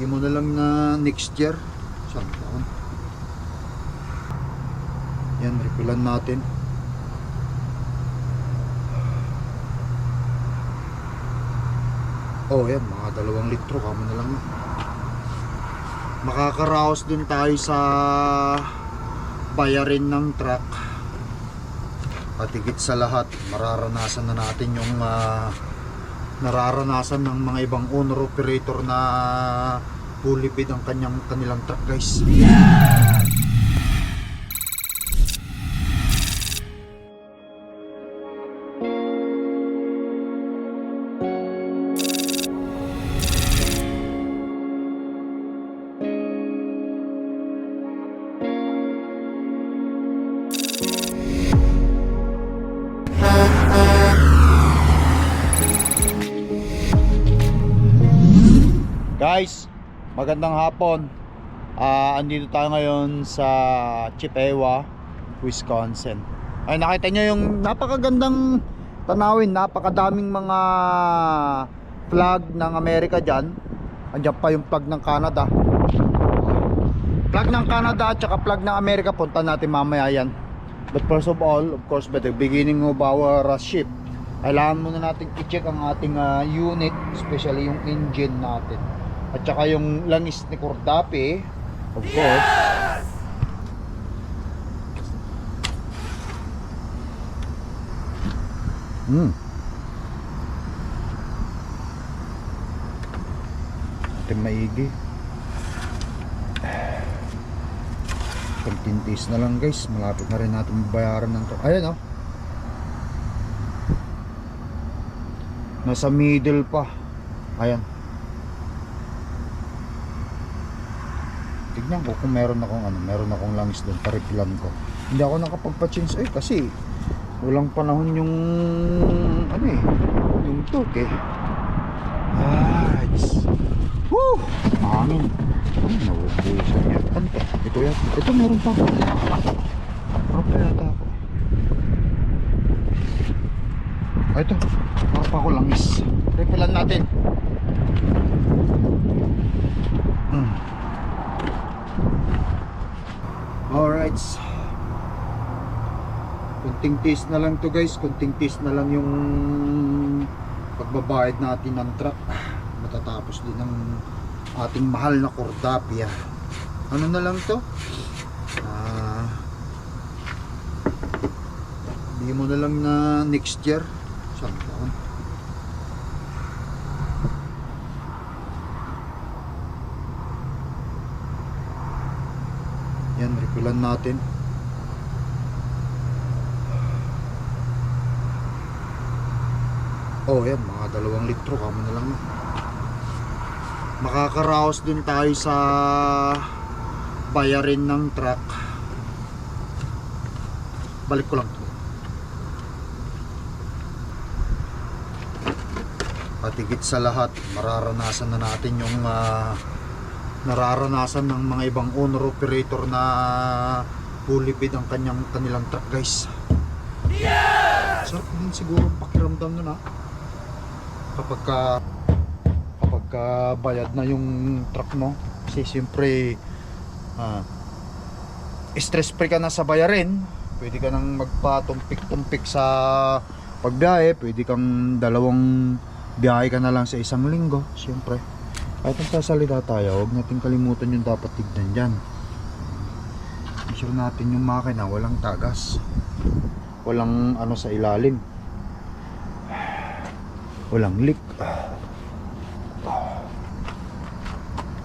Hindi mo na lang na next year. Saan taon? Yan, refilan natin. Oh, yan, mga dalawang litro. Kamo na lang. Makakaraos din tayo sa bayarin ng truck. At sa lahat, mararanasan na natin yung ah, nararanasan ng mga ibang owner operator na bulipid ang kanyang kanilang truck guys. Guys, magandang hapon. Ah, andito tayo ngayon sa Chippewa, Wisconsin. Ay nakita nyo yung napakagandang tanawin, napakadaming mga flag ng Amerika diyan. Andiyan pa yung flag ng Canada. Flag ng Canada at saka flag ng Amerika punta natin mamaya yan. But first of all, of course, by the beginning of our uh, ship, kailangan muna natin i-check ang ating uh, unit, especially yung engine natin. At saka yung langis ni Cordape, of course. Hmm. Ating maigi. Kontintis na lang guys. Malapit na rin natin bayaran ng to. Ayan oh. Nasa middle pa. Ayan. Tignan ko kung meron akong ano, meron akong langis doon, paripilan ko. Hindi ako nakapagpa-change eh kasi walang panahon yung ano eh, yung torque eh. Nice. Woo! Hangin. Ay, naubusan yan. Ano to? Ito yan. Ito meron pa. Parang pa yata ako. Ah, ito. Parang pa ako langis. Repilan natin. Hmm. Alright. Kunting taste na lang to guys. Kunting taste na lang yung pagbabayad natin ng truck. Matatapos din ng ating mahal na Cordapia. Ano na lang to? Ah, Hindi mo na lang na next year. Saan taon? Refilan natin. Oh, yan, mga dalawang litro. Kamo na lang. Makakaraos din tayo sa bayarin ng truck. Balik ko lang to. At higit sa lahat, mararanasan na natin yung ah, nararanasan ng mga ibang owner operator na bulipid ang kanyang kanilang truck guys. Sarap din siguro ang pakiramdam nun ha. Kapag ka, kapag ka bayad na yung truck mo. Kasi siyempre ah, stress free ka na sa bayarin. Pwede ka nang magpatumpik-tumpik sa pagbiyahe. Pwede kang dalawang biyahe ka na lang sa isang linggo. Siyempre. Kahit nagsasalita tayo, huwag natin kalimutan yung dapat tignan dyan. Sure natin yung makina, walang tagas. Walang ano sa ilalim. Walang leak.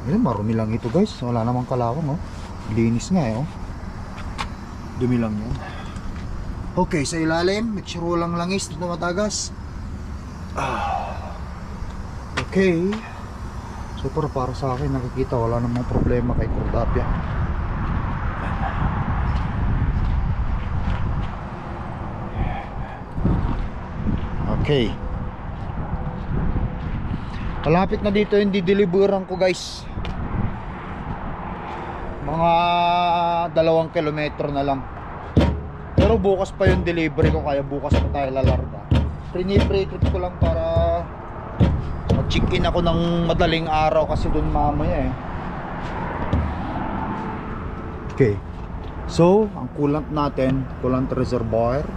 Ayun, marumi lang ito guys. Wala namang kalawang oh. Linis nga eh oh. Dumi lang yan. Okay, sa ilalim, make sure walang langis dito matagas. Ah. Okay. So pero para sa akin nakikita wala namang problema kay Cordapia. Okay. Malapit na dito yung dideliveran ko guys. Mga dalawang kilometro na lang. Pero bukas pa yung delivery ko kaya bukas pa tayo lalarga. Prinipray ko lang para check in ako ng madaling araw kasi doon mamaya eh. Okay. So ang coolant natin coolant reservoir.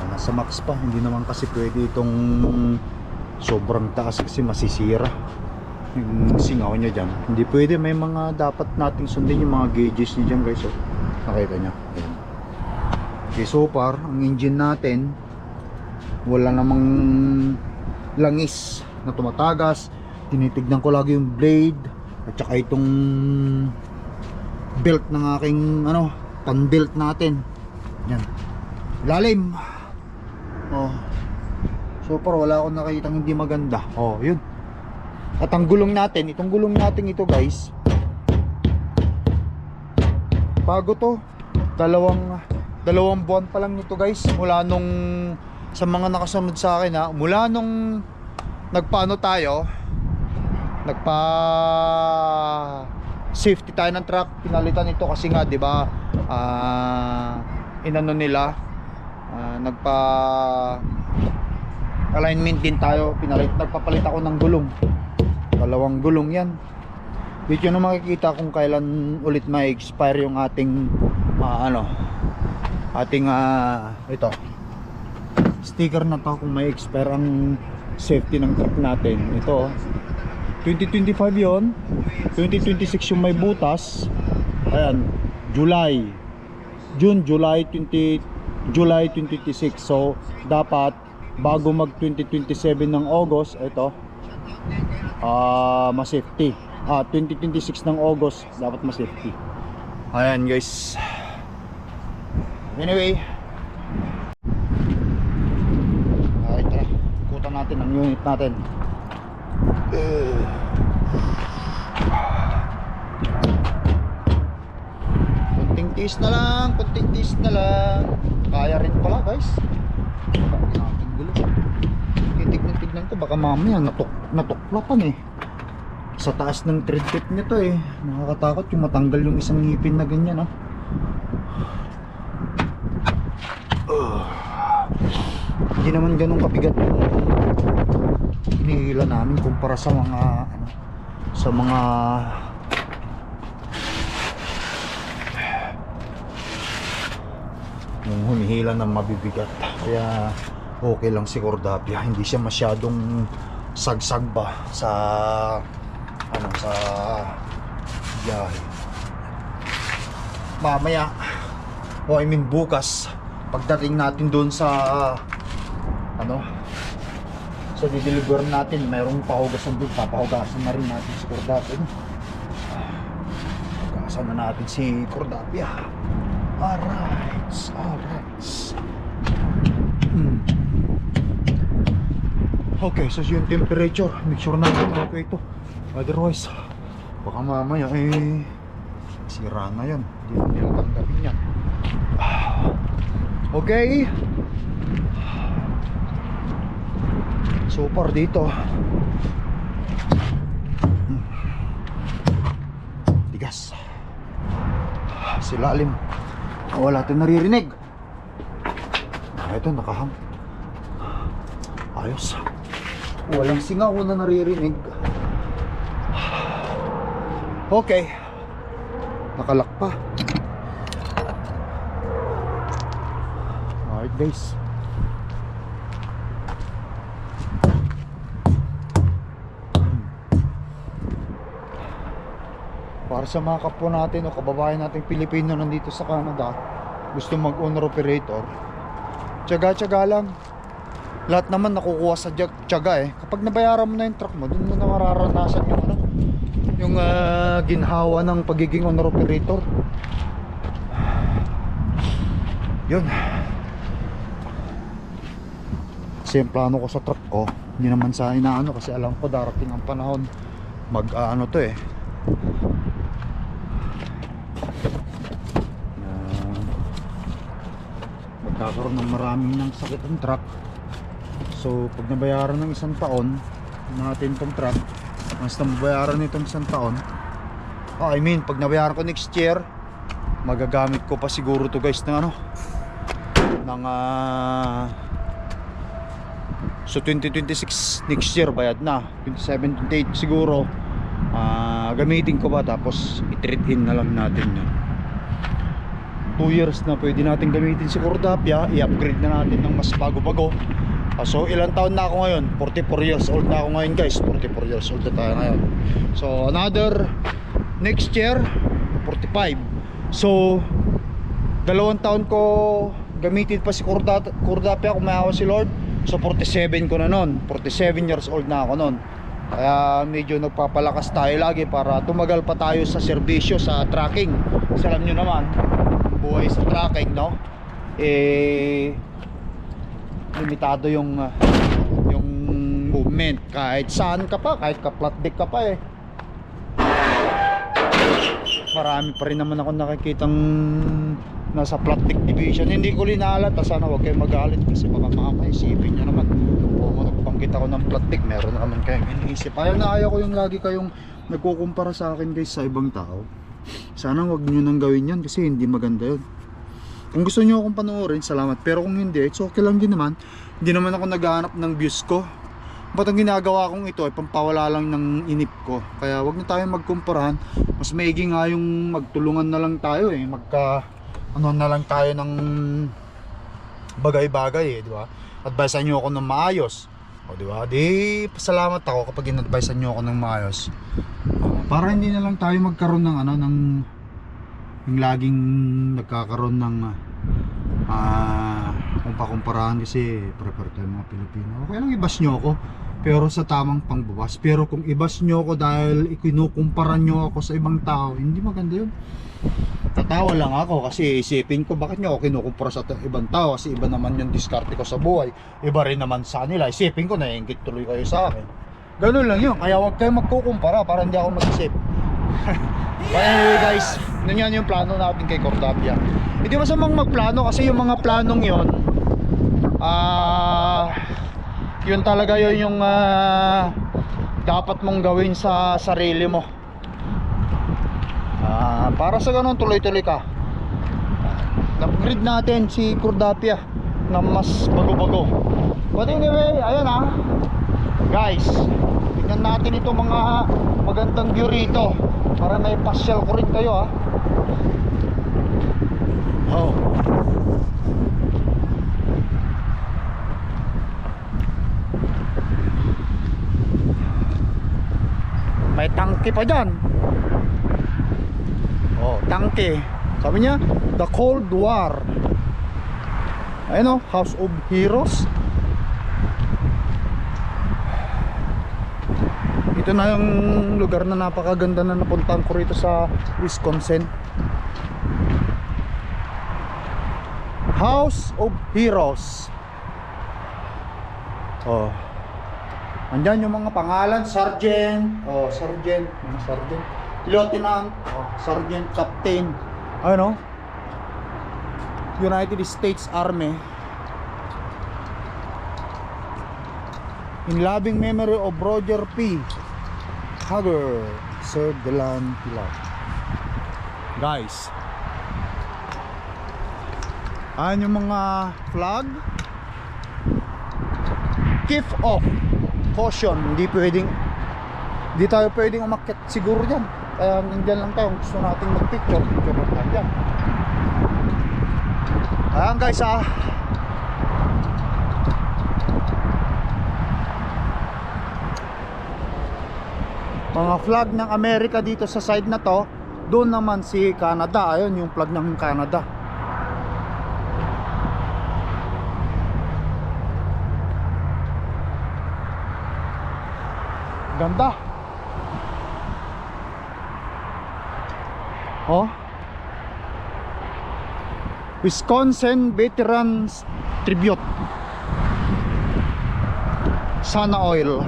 Ah, nasa max pa. Hindi naman kasi pwede itong sobrang taas kasi masisira. Yung singaw niya dyan. Hindi pwede. May mga dapat nating sundin yung mga gauges niya dyan guys. Nakita niya okay so far ang engine natin wala namang langis na tumatagas. Tinitignan ko lagi yung blade at saka itong belt ng aking ano pan belt natin. Yan. Lalim. Oh. So far wala akong nakikitang hindi maganda. Oh yun. At ang gulong natin itong gulong natin ito guys. Bago to. Dalawang dalawang buwan pa lang nito guys. Mula nung sa mga nakasunod sa akin ha mula nung nagpaano tayo? Nagpa safety tayo ng truck. Pinalitan ito kasi nga 'di ba ah inano nila ah, nagpa alignment din tayo. Pinalit nagpapalit ako ng gulong. Dalawang gulong yan. Dito na makikita kung kailan ulit may expire yung ating ah, ano ating ah, ito. Sticker na to kung may expire ang safety ng truck natin. Ito oh. 2025 yon 2026 yung may butas. Ayan July. June July 20 July 2026 so dapat bago mag 2027 ng August ito ah mas safety ah 2026 ng August dapat mas safety ayan guys. Anyway ay tara ikutan natin ang unit natin. Kunting tiis na lang, kunting tiis na lang. Kaya rin pala guys. Natin gulo? Titignan-tignan ko baka mamaya natuk natuklapan eh. Sa taas ng thread tip nito eh. Nakakatakot yung matanggal yung isang ngipin na ganyan ah. Uh, hindi naman ganun kabigat yung hinihila namin kumpara sa mga ano, sa mga yung humihila ng mabibigat. Kaya okay lang si Cordapia. Hindi siya masyadong sagsag ba sa ano sa biyahe. Mamaya o I mean bukas pagdating natin doon sa ano? Sa dideliver natin. Mayroong pahugasan doon. Papahugasan na rin natin si Cordapia hugasan na natin si Cordapia alright alright. Hmm. okay so yung temperature. Make sure natin okay ito. Otherwise baka mamaya eh sira na yun hindi na nila tanggapin yan. Okay so far dito tigas silalim wala tayong naririnig. Ah, ito nakahang. Ayos. Walang singaw na naririnig. Okay. Nakalak pa. Alright guys para sa mga kapwa natin o kababayan nating Pilipino nandito sa Canada gusto mag owner operator tiyaga tiyaga lang. Lahat naman nakukuha sa tiyaga eh. Kapag nabayaran mo na yung truck mo dun mo na mararanasan yung ano yung ah, ginhawa ng pagiging owner operator yun. Kasi yung plano ko sa truck ko hindi naman sa inaano kasi alam ko darating ang panahon. Mag ah, ano to eh Ah, magkakaroon ng maraming ng sakit ang truck so pag nabayaran ng isang taon natin tong truck mas na mabayaran nitong isang taon ah, I mean pag nabayaran ko next year magagamit ko pa siguro to guys ng ano ng ah, So 2026 next year bayad na. 27, 28 siguro. Ah, gamitin ko ba tapos i-treat in na lang natin yun. 2 years na pwede natin gamitin si Cordapia, i-upgrade na natin ng mas bago-bago. Ah, so ilang taon na ako ngayon? 44 years old na ako ngayon guys. 44 years old na tayo ngayon. So another next year 45. So dalawang taon ko gamitin pa si Corda Cordapia kung may awa si Lord. So 47 ko na noon. 47 years old na ako noon. Kaya medyo nagpapalakas tayo lagi para tumagal pa tayo sa serbisyo sa tracking. Kasi nyo naman, buhay sa tracking, no? Eh limitado yung uh, yung movement kahit saan ka pa, kahit ka flat deck ka pa eh. Marami pa rin naman ako nakikitang nasa deck division. Hindi ko linalat, ah, sana wag kayo magalit kasi baka mamaya isipin nyo naman. Oo, nagbanggit ako ng deck, meron naman kayong iniisip. Ayaw na ayaw ko yung lagi kayong nagkukumpara sa akin guys sa ibang tao. Sana wag nyo nang gawin yan kasi hindi maganda yun. Kung gusto nyo akong panoorin, salamat. Pero kung hindi, it's okay lang din naman. Hindi naman ako naghahanap ng views ko. Ba't ang ginagawa kong ito ay pampawala lang ng inip ko. Kaya wag na tayo magkumparahan. Mas maigi nga yung magtulungan na lang tayo eh. Magka, ano na lang tayo ng bagay-bagay eh, di ba? Advisean nyo ako ng maayos. O di ba? Di pasalamat ako kapag in-advisean nyo ako ng maayos. Ah, para hindi na lang tayo magkaroon ng ano ng yung laging nagkakaroon ng ah kumpakumparahan kasi prefer tayo mga Pilipino. Okay lang ibas nyo ako pero sa tamang pangbabas. Pero kung ibas nyo ako dahil ikinukumpara nyo ako sa ibang tao, hindi maganda yun. Tatawa lang ako kasi isipin ko bakit nyo ako kinukumpara sa ibang tao kasi iba naman yung diskarte ko sa buhay. Iba rin naman sa nila. Isipin ko naiingit tuloy kayo sa akin. Ganun lang yun. Kaya huwag kayo magkukumpara para hindi ako mag-isip. But anyway guys, yun yan yung plano natin kay Cordapia. Hindi masamang magplano kasi yung mga planong yon ah yun talaga yun yung ah, dapat mong gawin sa sarili mo. Ah, para sa ganun tuloy-tuloy ka. Na-upgrade natin si Cordapia na mas bago-bago. But anyway, ayun ah. Guys, tignan natin itong mga magandang view rito para may pasyal ko rin kayo ah. Oh. May tangke pa dyan. Oh, tangke. Sabi niya, The Cold War. Ayun oh, House of Heroes. Ito na yung lugar na napakaganda na napuntahan ko rito sa Wisconsin. House of Heroes. Oh. Andyan yung mga pangalan, Sergeant, oh, Sergeant, mga Sergeant, Lieutenant, oh, Sergeant, Captain, ano? United States Army. In loving memory of Roger P. Served the land below. Guys, ayan yung mga flag. Keep off. Caution, hindi pwedeng hindi tayo pwedeng umakyat siguro dyan. Kaya nandyan lang tayo. Gusto natin mag-picture, picture lang tayo dyan. Ayan guys ah. Mga flag ng Amerika dito sa side na to. Doon naman si Canada. Ayun yung flag ng Canada. Ganda. Oh. Wisconsin Veterans Tribute. Sana Oil.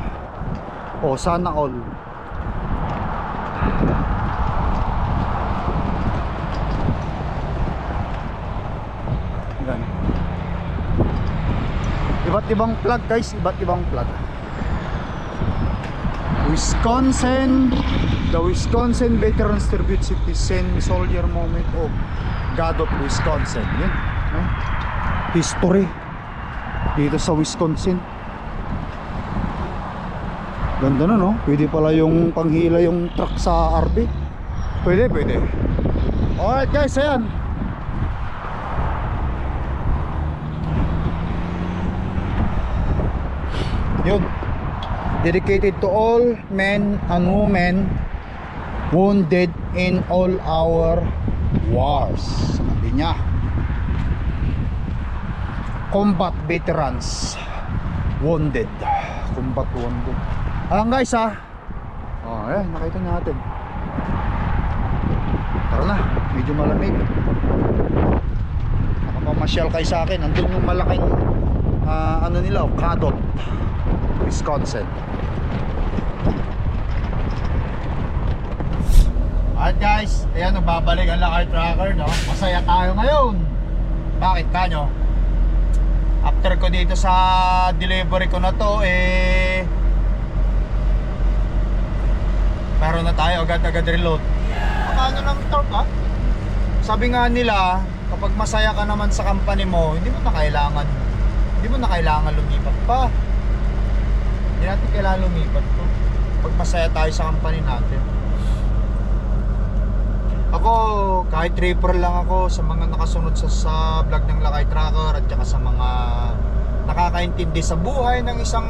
Oh, Sana All. Yan. Iba't ibang flag guys, iba't ibang flag. Wisconsin, the Wisconsin Veterans Tribute Citizen Soldier Moment of God of Wisconsin. Yan. History dito sa Wisconsin. Ganda na no? Pwede pala yung panghila yung truck sa RV. Pwede, pwede. Alright guys, ayan. Yun. Dedicated to all men and women wounded in all our wars. Sabi niya. Combat veterans wounded. Combat wounded. Ayan guys ha. Oh, ayan, nakita natin. Tara na, medyo malamig. Nakapamasyal kayo sa akin. Andun yung malaking ah, ano nila, Cadott, Wisconsin. Alright guys, ayan nagbabalik ang Lakay Tracker no. Masaya tayo ngayon. Bakit kanyo? After ko dito sa delivery ko na to eh meron na tayo agad-agad reload. Paano lang torque ha? Sabi nga nila, kapag masaya ka naman sa company mo, hindi mo na kailangan hindi mo na kailangan lumipat pa. Hindi natin kailangan lumipat to. Pag masaya tayo sa company natin. Ako, kahit tripper lang ako sa mga nakasunod sa, sa vlog ng Lakay Tracker at saka sa mga nakakaintindi sa buhay ng isang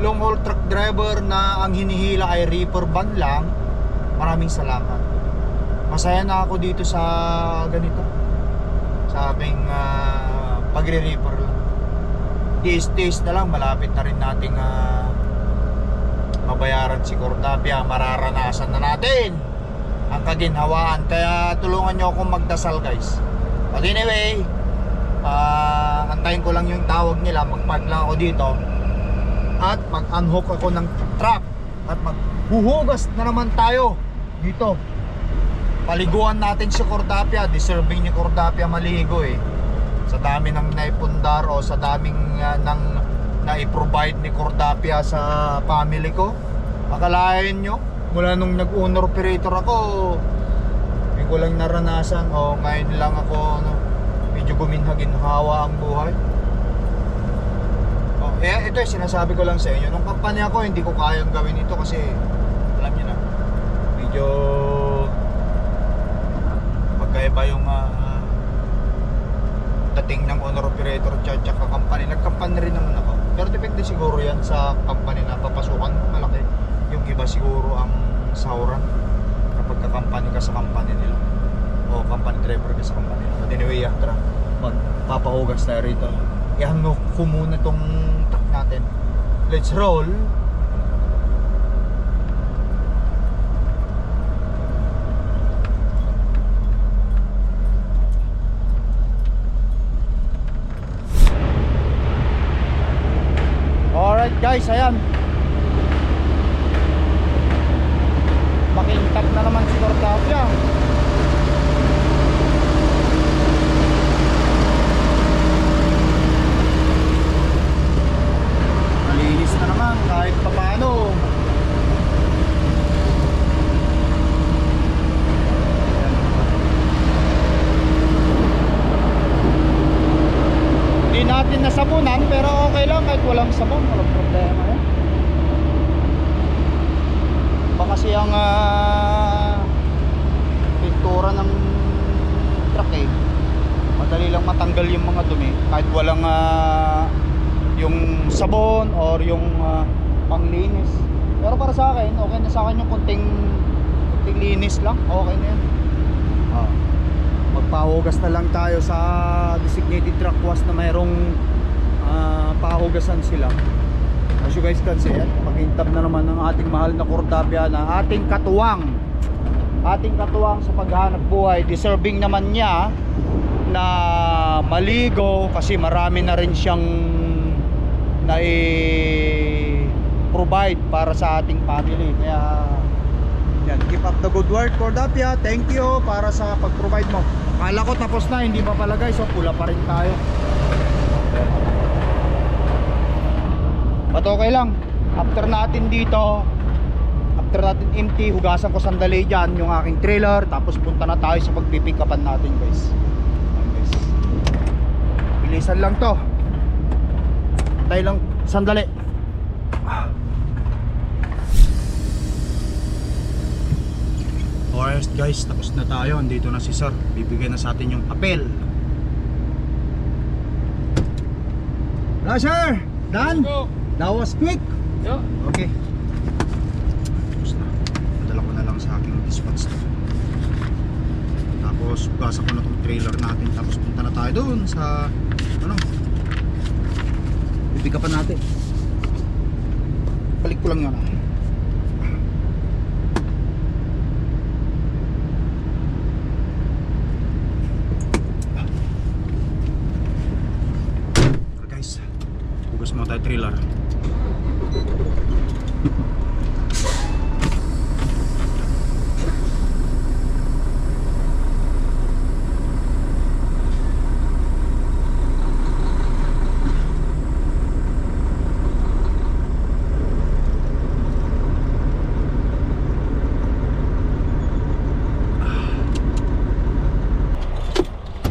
long haul truck driver na ang hinihila ay reefer van lang. Maraming salamat. Masaya na ako dito sa ganito. Sa aming uh, pagre-reefer lang. Tiis-tiis na lang, malapit na rin nating ah, mabayaran si Cordapia. Mararanasan na natin ang kaginhawaan. Kaya tulungan nyo akong magdasal guys. But anyway, ah, antayin ko lang yung tawag nila. Mag-park lang ako dito. At mag-unhook ako ng trap. At maghuhugas na naman tayo dito. Paliguan natin si Cordapia. Deserving ni Cordapia maligo eh. Sa dami ng naipundar o sa daming ah, ng na-provide ni Cordapia sa family ko. Akalain nyo, mula nung nag-owner operator ako, hindi ko lang naranasan o ngayon lang ako no, medyo guminha-ginhawa ang buhay. Eh, ito yung sinasabi ko lang sa inyo. Nung kampanya ko, hindi ko kayang gawin ito kasi alam niyo na, medyo magkaiba yung ah, dating ng owner operator at saka company. Nag-company rin naman ako. Pero depende siguro yan sa company na papasukan. Malaki. Yung iba siguro ang sahuran kapag ka-company ka sa company nila. O company driver ka sa company. But anyway, yeah, tara. Magpapahugas tayo rito. Ihangok ko muna tong truck natin. Let's roll. Alright guys, ayan. Makintab na naman si Cortavia. Malinis na naman kahit papaano. Ayan. Hindi natin nasabunan pero okay lang kahit walang sabon, walang problema yan. Ba kasi ang ah, pintura ng truck eh. Madali lang matanggal yung mga dumi kahit walang ah, yung sabon or yung panglinis. Pero para sa akin, okay na sa akin yung kunting kunting linis lang. Okay na yan. Ah magpahugas na lang tayo sa designated truck wash na mayroong ah, pahugasan sila as you guys can see yan, pakintab na naman ng ating mahal na Cordapia na ating katuwang ating katuwang sa paghahanap buhay deserving naman niya na maligo kasi marami na rin siyang na provide para sa ating family kaya yan, keep up the good work Cordapia. Thank you para sa pag-provide mo. Akala ko tapos na, hindi pa pala guys. So, pula pa rin tayo. But okay lang. After natin dito, after natin empty, hugasan ko sandali dyan yung aking trailer. Tapos punta na tayo sa pagpipick upan natin guys. Guys. Bilisan lang to. Tayo lang sandali. Alright guys, tapos na tayo. Andito na si sir. Bibigay na sa atin yung papel. Wala sir! Done! That was quick! Yo. Okay. Tapos na. Nadala ko na lang sa aking dispatch to. Tapos gasa ko na tong trailer natin. Tapos punta na tayo doon sa ano. Bibig pa natin. Balik ko lang yun. ah. Tara, guys. Hugas mo tayo trailer.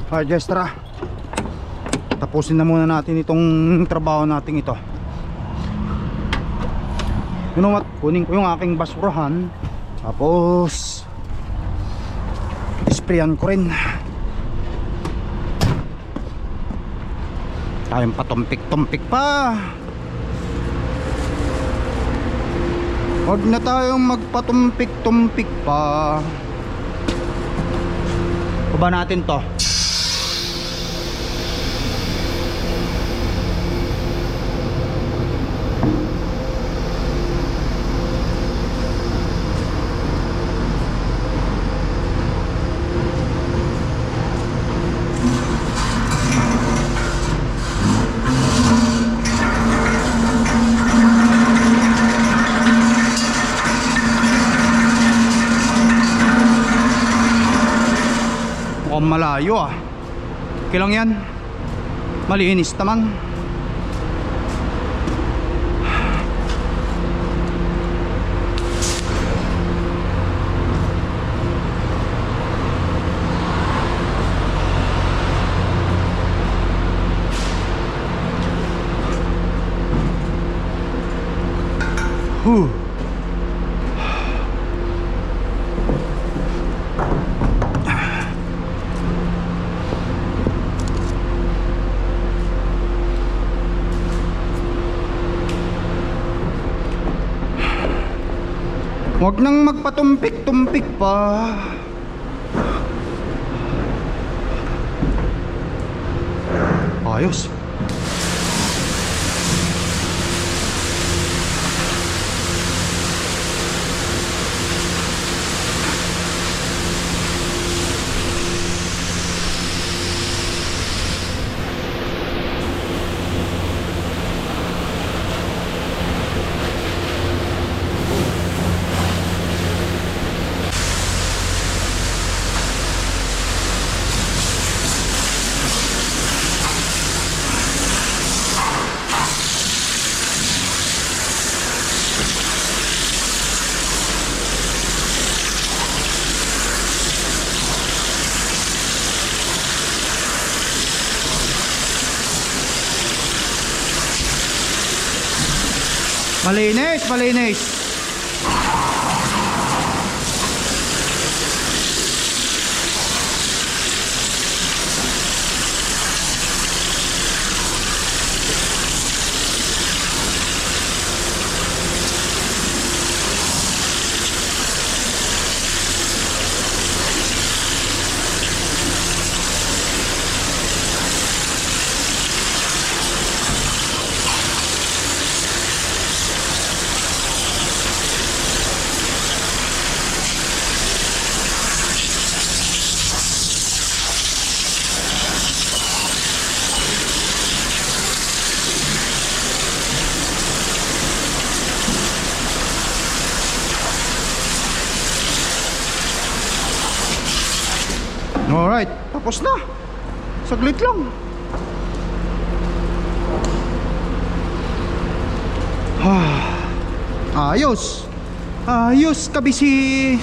Alright guys, tara. Tapusin na muna natin itong trabaho natin ito. You know what? Kunin ko yung aking basurahan. Tapos sprayan ko rin. Tayong patumpik-tumpik pa. Huwag na tayong magpatumpik-tumpik pa. Baba natin to. Malayo ah. Okay lang yan. Malinis naman. Whew. Huwag nang magpatumpik-tumpik pa. Ayos. Malinis, malinis. Alright, tapos na. Saglit lang. Ayos. Ayos, kabisi.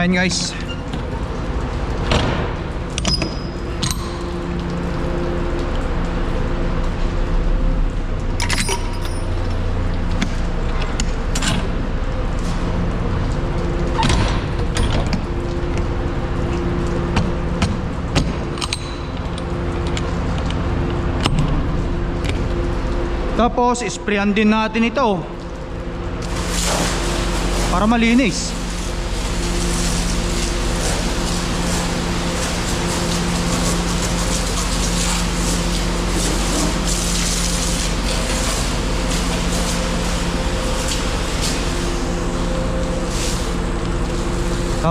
Ayan guys. Tapos, sprayan din natin ito. Para malinis.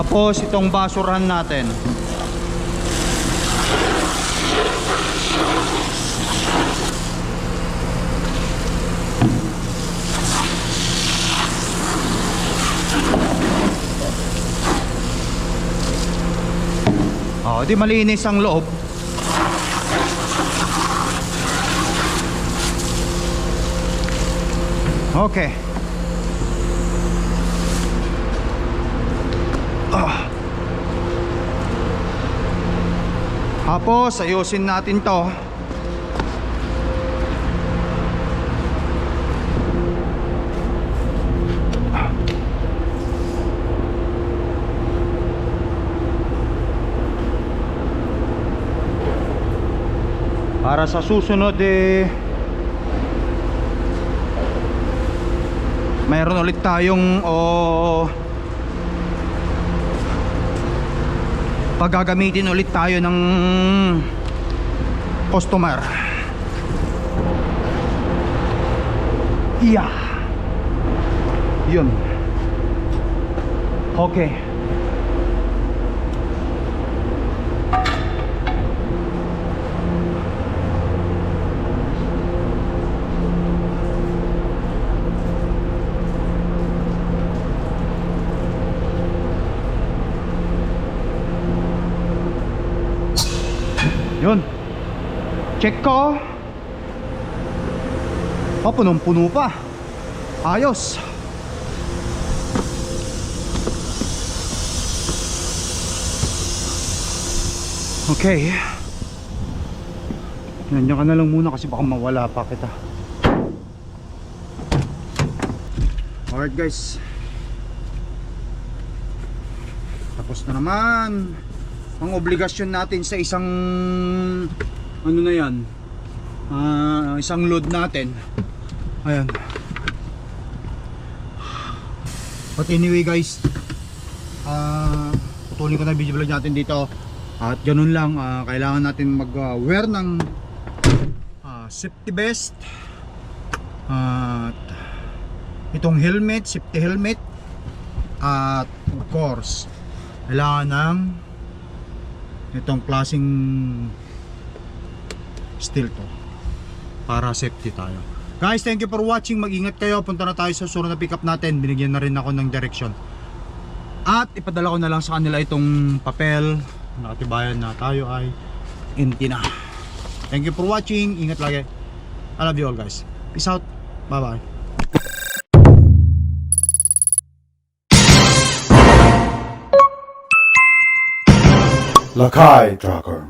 Tapos itong basurahan natin. Oh, di malinis ang loob. Okay. Tapos, ayusin natin to. Para sa susunod eh mayroon ulit tayong o paggagamitin ulit tayo ng customer. Yeah. Yun. Okay Yun. Check ko. Oh, punong-puno pa. Ayos. Okay. Nandiyan ka na lang muna kasi baka mawala pa kita. Alright guys. Tapos na naman ang obligasyon natin sa isang ano na yan? Ah, isang load natin. Ayan. But anyway guys ah putulin ko na video vlog natin dito. At ganun lang ah, kailangan natin mag ah, wear ng ah, safety vest. At itong helmet safety helmet. At of course kailangan ng itong klaseng steel to. Para safety tayo. Guys thank you for watching. Mag ingat kayo. Punta na tayo sa susunod na pick up natin. Binigyan na rin ako ng direction. At ipadala ko na lang sa kanila itong papel nakatibayan na tayo ay empty na. Thank you for watching. Ingat lagi. I love you all guys. Peace out. Bye bye Lakai Tracker.